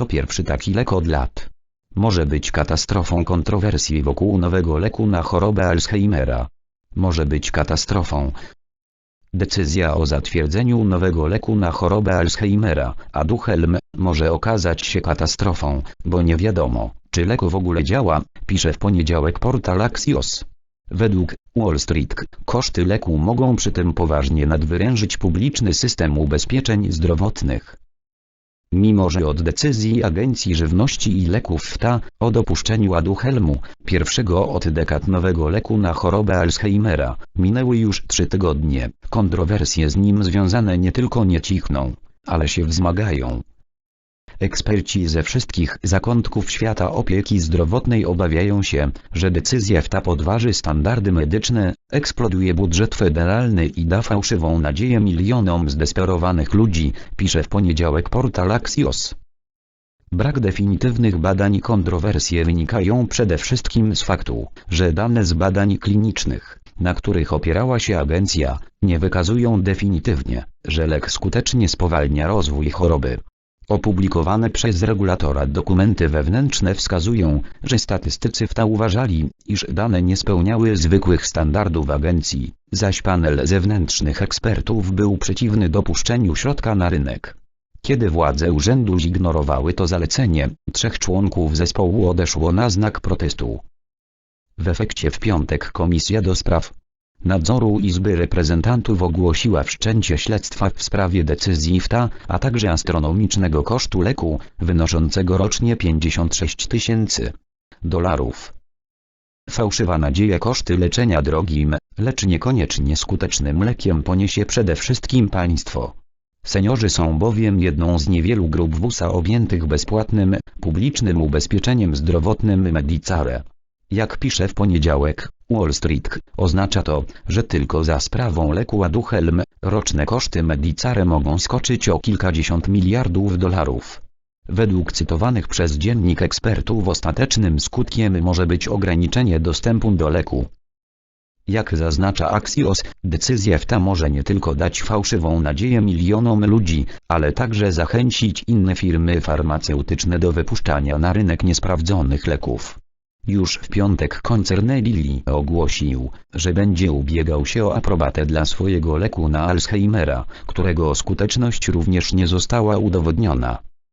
To pierwszy taki lek od lat. Może być katastrofą kontrowersji wokół nowego leku na chorobę Alzheimera. Może być katastrofą. Decyzja o zatwierdzeniu nowego leku na chorobę Alzheimera, a Duhelm, może okazać się katastrofą, bo nie wiadomo, czy lek w ogóle działa, pisze w poniedziałek portal Axios. Według Wall Street koszty leku mogą przy tym poważnie nadwyrężyć publiczny system ubezpieczeń zdrowotnych. Mimo że od decyzji Agencji Żywności i Leków FTA o dopuszczeniu Aduhelmu, pierwszego od dekad nowego leku na chorobę Alzheimera, minęły już trzy tygodnie, kontrowersje z nim związane nie tylko nie cichną, ale się wzmagają. Eksperci ze wszystkich zakątków świata opieki zdrowotnej obawiają się, że decyzja FTA podważy standardy medyczne, eksploduje budżet federalny i da fałszywą nadzieję milionom zdesperowanych ludzi, pisze w poniedziałek portal Axios. Brak definitywnych badań i kontrowersje wynikają przede wszystkim z faktu, że dane z badań klinicznych, na których opierała się agencja, nie wykazują definitywnie, że lek skutecznie spowalnia rozwój choroby. Opublikowane przez regulatora dokumenty wewnętrzne wskazują, że statystycy FTA uważali, iż dane nie spełniały zwykłych standardów agencji, zaś panel zewnętrznych ekspertów był przeciwny dopuszczeniu środka na rynek. Kiedy władze urzędu zignorowały to zalecenie, trzech członków zespołu odeszło na znak protestu. W efekcie w piątek Komisja do Spraw Nadzoru Izby Reprezentantów ogłosiła wszczęcie śledztwa w sprawie decyzji FTA, a także astronomicznego kosztu leku, wynoszącego rocznie 56 tysięcy dolarów. Fałszywa nadzieja koszty leczenia drogim, lecz niekoniecznie skutecznym lekiem poniesie przede wszystkim państwo. Seniorzy są bowiem jedną z niewielu grup w USA objętych bezpłatnym, publicznym ubezpieczeniem zdrowotnym Medicare. Jak pisze w poniedziałek, Wall Street, oznacza to, że tylko za sprawą leku Aduhelm, roczne koszty Medicare mogą skoczyć o kilkadziesiąt miliardów dolarów. Według cytowanych przez dziennik ekspertów ostatecznym skutkiem może być ograniczenie dostępu do leku. Jak zaznacza Axios, decyzja FTA może nie tylko dać fałszywą nadzieję milionom ludzi, ale także zachęcić inne firmy farmaceutyczne do wypuszczania na rynek niesprawdzonych leków. Już w piątek koncern Lilly ogłosił, że będzie ubiegał się o aprobatę dla swojego leku na Alzheimera, którego skuteczność również nie została udowodniona.